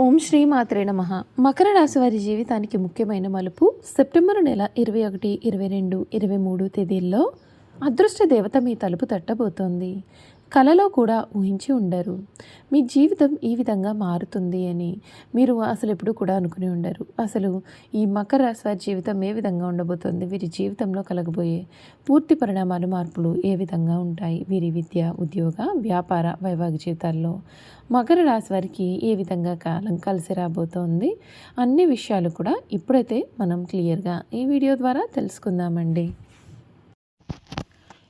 ఓం శ్రీ మాత్రే నమ. మకర రాశి వారి జీవితానికి ముఖ్యమైన మలుపు సెప్టెంబర్ నెల ఇరవై ఒకటి ఇరవై రెండు ఇరవై మూడు తేదీల్లో అదృష్ట దేవత మీ తలుపు తట్టబోతోంది. కలలో కూడా ఊహించి ఉండరు. మీ జీవితం ఈ విధంగా మారుతుంది అని మీరు అసలు ఎప్పుడు కూడా అనుకుని ఉండరు. అసలు ఈ మకర రాశి వారి జీవితం ఏ విధంగా ఉండబోతోంది? వీరి జీవితంలో కలగబోయే పూర్తి పరిణామాలు మార్పులు ఏ విధంగా ఉంటాయి? వీరి విద్య ఉద్యోగ వ్యాపార వైవాహిక జీవితాల్లో మకర రాశి వారికి ఏ విధంగా కాలం కలిసి రాబోతోంది? అన్ని విషయాలు కూడా ఇప్పుడైతే మనం క్లియర్గా ఈ వీడియో ద్వారా తెలుసుకుందామండి.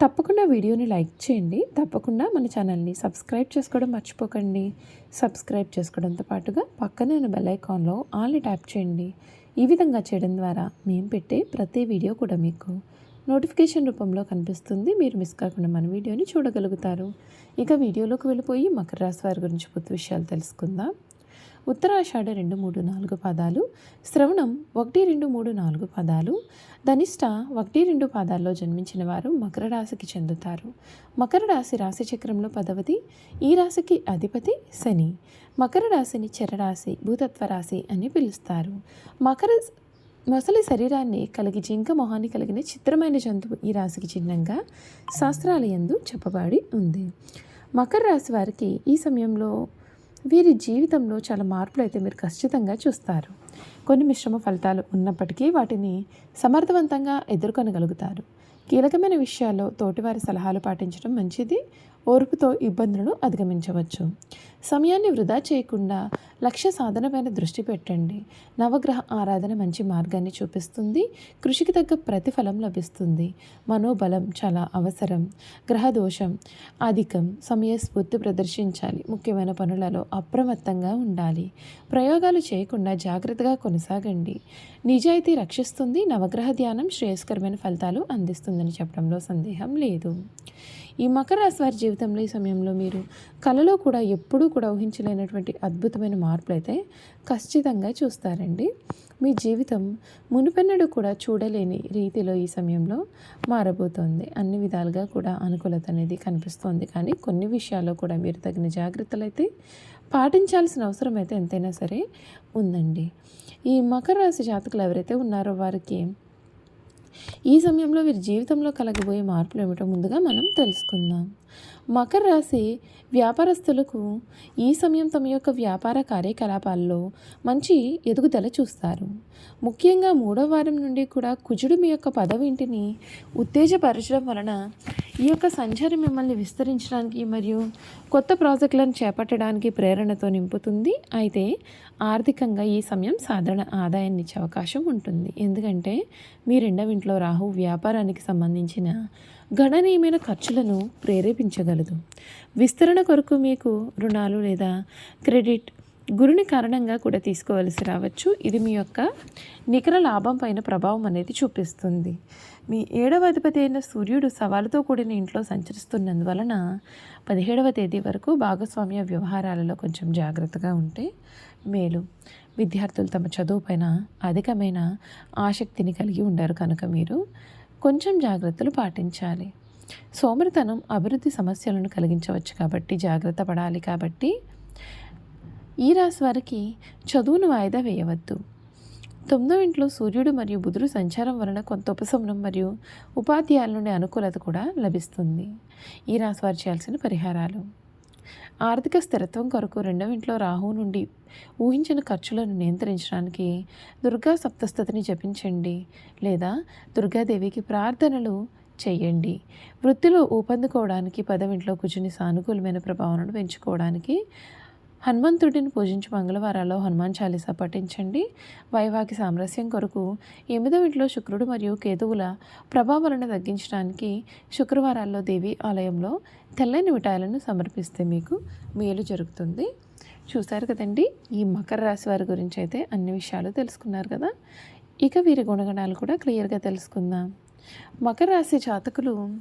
తప్పకుండా వీడియోని లైక్ చేయండి. తప్పకుండా మన ఛానల్ని సబ్స్క్రైబ్ చేసుకోవడం మర్చిపోకండి. సబ్స్క్రైబ్ చేసుకోవడంతో పాటుగా పక్కనే ఉన్న బెల్ ఐకాన్లో ఆల్ని ట్యాప్ చేయండి. ఈ విధంగా చేయడం ద్వారా మేము పెట్టే ప్రతి వీడియో కూడా మీకు నోటిఫికేషన్ రూపంలో కనిపిస్తుంది. మీరు మిస్ కాకుండా మన వీడియోని చూడగలుగుతారు. ఇక వీడియోలోకి వెళ్ళిపోయి మకర రాశి వారి గురించి పూర్తి విషయాలు తెలుసుకుందాం. ఉత్తరాషాఢ రెండు మూడు నాలుగు పదాలు శ్రవణం ఒకటి రెండు మూడు నాలుగు పదాలు ధనిష్ట ఒకటి రెండు పాదాల్లో జన్మించిన వారు మకర రాశికి చెందుతారు. మకర రాశి రాశి చక్రంలో పదవది ఈ రాశికి అధిపతి శని. మకర రాశిని చెరరాశి భూతత్వ రాశి అని పిలుస్తారు. మకర మొసలి శరీరాన్ని కలిగి జింక మొహాన్ని కలిగిన చిత్రమైన జంతువు ఈ రాశికి చిహ్నంగా శాస్త్రాలయందు చెప్పబడి ఉంది. మకర రాశి వారికి ఈ సమయంలో వీరి జీవితంలో చాలా మార్పులు అయితే మీరు ఖచ్చితంగా చూస్తారు. కొన్ని మిశ్రమ ఫలితాలు ఉన్నప్పటికీ వాటిని సమర్థవంతంగా ఎదుర్కొనగలుగుతారు. కీలకమైన విషయాల్లో తోటివారి సలహాలు పాటించడం మంచిది. ఓర్పుతో ఇబ్బందులను అధిగమించవచ్చు. సమయాన్ని వృధా చేయకుండా లక్ష్య సాధనపైన దృష్టి పెట్టండి. నవగ్రహ ఆరాధన మంచి మార్గాన్ని చూపిస్తుంది. కృషికి తగ్గ ప్రతిఫలం లభిస్తుంది. మనోబలం చాలా అవసరం. గ్రహ దోషం అధికం. సమయస్ఫూర్తి ప్రదర్శించాలి. ముఖ్యమైన పనులలో అప్రమత్తంగా ఉండాలి. ప్రయోగాలు చేయకుండా జాగ్రత్తగా కొనసాగండి. నిజాయితీ రక్షిస్తుంది. నవగ్రహ ధ్యానం శ్రేయస్కరమైన ఫలితాలు అందిస్తుందని చెప్పడంలో సందేహం లేదు. ఈ మకర రాశి వారి జీవితంలో ఈ సమయంలో మీరు కళలో కూడా ఎప్పుడూ కూడా ఊహించలేనటువంటి అద్భుతమైన మార్పులు అయితే ఖచ్చితంగా చూస్తారండి. మీ జీవితం మునుపెన్నడు కూడా చూడలేని రీతిలో ఈ సమయంలో మారబోతోంది. అన్ని విధాలుగా కూడా అనుకూలత అనేది కనిపిస్తోంది. కానీ కొన్ని విషయాల్లో కూడా మీరు తగిన జాగ్రత్తలు అయితే పాటించాల్సిన అవసరం అయితే ఎంతైనా సరే ఉందండి. ఈ మకర రాశి జాతకులు ఎవరైతే ఉన్నారో వారికి ఈ సమయంలో వీరి జీవితంలో కలగబోయే మార్పులు ఏమిటో ముందుగా మనం తెలుసుకుందాం. మకర రాశి వ్యాపారస్తులకు ఈ సమయం తమ యొక్క వ్యాపార కార్యకలాపాల్లో మంచి ఎదుగుదల చూస్తారు. ముఖ్యంగా మూడో వారం నుండి కూడా కుజుడు మీ యొక్క పదవింటిని ఉత్తేజపరచడం వలన ఈ యొక్క సంచారం మిమ్మల్ని విస్తరించడానికి మరియు కొత్త ప్రాజెక్టులను చేపట్టడానికి ప్రేరణతో నింపుతుంది. అయితే ఆర్థికంగా ఈ సమయం సాధారణ ఆదాయాన్ని ఇచ్చే అవకాశం ఉంటుంది. ఎందుకంటే మీ రెండవ ఇంట్లో రాహు వ్యాపారానికి సంబంధించిన గణనీయమైన ఖర్చులను చూపించగలదు. విస్తరణ కొరకు మీకు రుణాలు లేదా క్రెడిట్ గురుని కారణంగా కూడా తీసుకోవలసి రావచ్చు. ఇది మీ యొక్క నికర లాభం పైన ప్రభావం అనేది చూపిస్తుంది. మీ ఏడవ అధిపతి అయిన సూర్యుడు సవాలుతో కూడిన ఇంట్లో సంచరిస్తున్నందువలన పదిహేడవ తేదీ వరకు భాగస్వామ్య వ్యవహారాలలో కొంచెం జాగ్రత్తగా ఉంటే మేలు. విద్యార్థులు తమ చదువు పైన అధికమైన ఆసక్తిని కలిగి ఉండారు కనుక మీరు కొంచెం జాగ్రత్తలు పాటించాలి. సోమరితనం అభివృద్ధి సమస్యలను కలిగించవచ్చు కాబట్టి జాగ్రత్త పడాలి కాబట్టి ఈ రాశి వారికి చదువును వాయిదా వేయవద్దు. తొమ్మిదో ఇంట్లో సూర్యుడు మరియు బుధుడు సంచారం వలన కొంత ఉపశమనం మరియు ఉపాధ్యాయుల నుండి అనుకూలత కూడా లభిస్తుంది. ఈ రాశి వారు చేయాల్సిన పరిహారాలు. ఆర్థిక స్థిరత్వం కొరకు రెండవ ఇంట్లో రాహు నుండి ఊహించిన ఖర్చులను నియంత్రించడానికి దుర్గా సప్తస్థతిని జపించండి లేదా దుర్గాదేవికి ప్రార్థనలు చేయండి. వృత్తిలో ఊపందుకోవడానికి పదవింట్లో కూర్చుని సానుకూలమైన ప్రభావాలను పెంచుకోవడానికి హనుమంతుడిని పూజించి మంగళవారాల్లో హనుమాన్ చాలీసా పఠించండి. వైవాకి సామరస్యం కొరకు ఎనిమిదవ ఇంట్లో శుక్రుడు మరియు కేతువుల ప్రభావాలను తగ్గించడానికి శుక్రవారాల్లో దేవి ఆలయంలో తెల్లని మిఠాయిలను సమర్పిస్తే మీకు మేలు జరుగుతుంది. చూశారు కదండి ఈ మకర రాశి వారి గురించి అయితే అన్ని విషయాలు తెలుసుకున్నారు కదా. ఇక వీరి గుణగణాలు కూడా క్లియర్గా తెలుసుకుందాం. మకర రాశి జాతకులు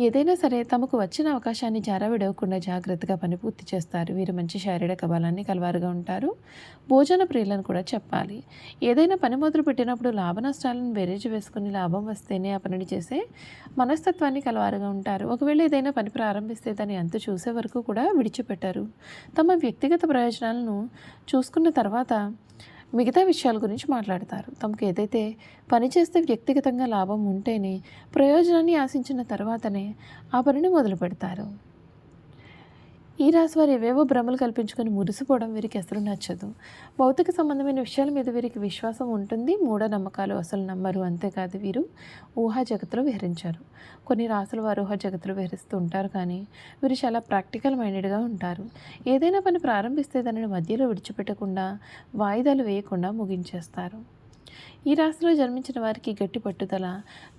ఏదైనా సరే తమకు వచ్చిన అవకాశాన్ని జారవిడవకుండా జాగ్రత్తగా పని పూర్తి చేస్తారు. వీరు మంచి శారీరక బలాన్ని కలవారుగా ఉంటారు. భోజన ప్రియులను కూడా చెప్పాలి. ఏదైనా పని మొదలు పెట్టినప్పుడు లాభ నష్టాలను బెరేజ్ వేసుకుని లాభం వస్తేనే ఆ పనిని చేసే మనస్తత్వాన్ని కలవారుగా ఉంటారు. ఒకవేళ ఏదైనా పని ప్రారంభిస్తే దాన్ని అంత చూసే వరకు కూడా విడిచిపెట్టారు. తమ వ్యక్తిగత ప్రయోజనాలను చూసుకున్న తర్వాత మిగతా విషయాల గురించి మాట్లాడతారు. తమకు ఏదైతే పని చేస్తే వ్యక్తిగతంగా లాభం ఉంటేనే ప్రయోజనాన్ని ఆశించిన తర్వాతనే ఆ పనిని మొదలు పెడతారు ఈ రాశి వారు ఏవేవో భ్రమలు కల్పించుకొని మురిసిపోవడం వీరికి అసలు నచ్చదు. భౌతిక సంబంధమైన విషయాల మీద వీరికి విశ్వాసం ఉంటుంది. మూఢనమ్మకాలు అసలు నమ్మరు. అంతేకాదు వీరు ఊహా జగత్తులో విహరించారు. కొన్ని రాసుల వారు ఊహా జగత్తులో విహరిస్తూ ఉంటారు కానీ వీరు చాలా ప్రాక్టికల్ మైండెడ్గా ఉంటారు. ఏదైనా పని ప్రారంభిస్తే దానిని మధ్యలో విడిచిపెట్టకుండా వాయిదాలు వేయకుండా ముగించేస్తారు. ఈ రాశిలో జన్మించిన వారికి గట్టి పట్టుదల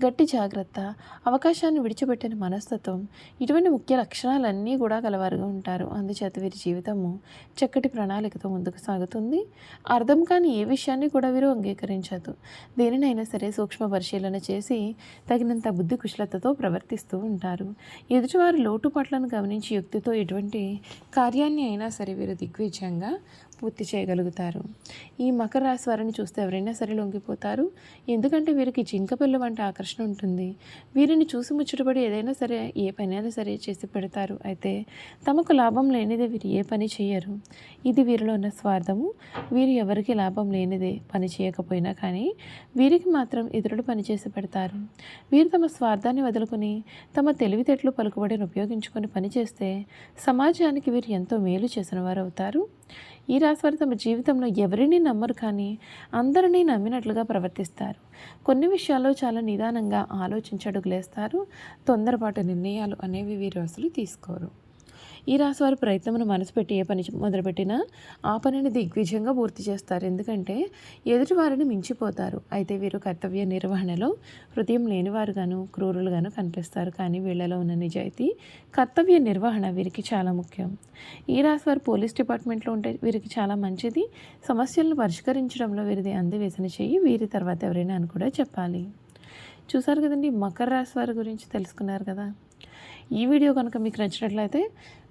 గట్టి జాగ్రత్త అవకాశాన్ని విడిచిపెట్టిన మనస్తత్వం ఇటువంటి ముఖ్య లక్షణాలన్నీ కూడా కలవారుగా ఉంటారు. అందుచేత వీరి జీవితము చక్కటి ప్రణాళికతో ముందుకు సాగుతుంది. అర్థం కాని ఏ విషయాన్ని కూడా వీరు అంగీకరించదు. దేనినైనా సరే సూక్ష్మ పరిశీలన చేసి తగినంత బుద్ధి కుశలతతో ప్రవర్తిస్తూ ఉంటారు. ఎదుటివారి లోటుపాట్లను గమనించి యుక్తితో ఎటువంటి కార్యాన్ని అయినా సరే వీరు దిగ్విజయంగా పూర్తి చేయగలుగుతారు. ఈ మకర రాశి వారిని చూస్తే ఎవరైనా సరే లొంగిపోతారు. ఎందుకంటే వీరికి జింకపిల్ల వంటి ఆకర్షణ ఉంటుంది. వీరిని చూసి ముచ్చటపడి ఏదైనా సరే ఏ పని అయినా సరే చేసి పెడతారు. అయితే తమకు లాభం లేనిదే వీరు ఏ పని చేయరు ఇది వీరిలో ఉన్న స్వార్థము. వీరు ఎవరికి లాభం లేనిదే పని చేయకపోయినా కానీ వీరికి మాత్రం ఇతరులు పనిచేసి పెడతారు. వీరు తమ స్వార్థాన్ని వదులుకొని తమ తెలివితేటలు పలుకుబడిని ఉపయోగించుకొని పనిచేస్తే సమాజానికి వీరు ఎంతో మేలు చేసిన వారు అవుతారు ఈ రాశివారు తమ జీవితంలో ఎవరిని నమ్మరు కానీ అందరినీ నమ్మినట్లుగా ప్రవర్తిస్తారు. కొన్ని విషయాల్లో చాలా నిదానంగా ఆలోచించడుగులేస్తారు. తొందరపాటు నిర్ణయాలు అనేవి వీరు అసలు తీసుకోరు. ఈ రాశి వారి ప్రయత్నమును మనసు పెట్టి ఏ పని మొదలుపెట్టినా ఆ పనిని దిగ్విజయంగా పూర్తి చేస్తారు. ఎందుకంటే ఎదుటి వారిని మించిపోతారు. అయితే వీరు కర్తవ్య నిర్వహణలో హృదయం లేనివారుగాను క్రూరులుగాను కనిపిస్తారు. కానీ వీళ్ళలో ఉన్న నిజాయితీ కర్తవ్య నిర్వహణ వీరికి చాలా ముఖ్యం. ఈ రాశి వారు పోలీస్ డిపార్ట్మెంట్లో ఉంటే వీరికి చాలా మంచిది. సమస్యలను పరిష్కరించడంలో వీరిది అందివేసిన చెయ్యి వీరి తర్వాత ఎవరైనా అని కూడా చెప్పాలి. చూసారు కదండి మకర రాశి వారి గురించి తెలుసుకున్నారు కదా. ఈ వీడియో కనుక మీకు నచ్చినట్లయితే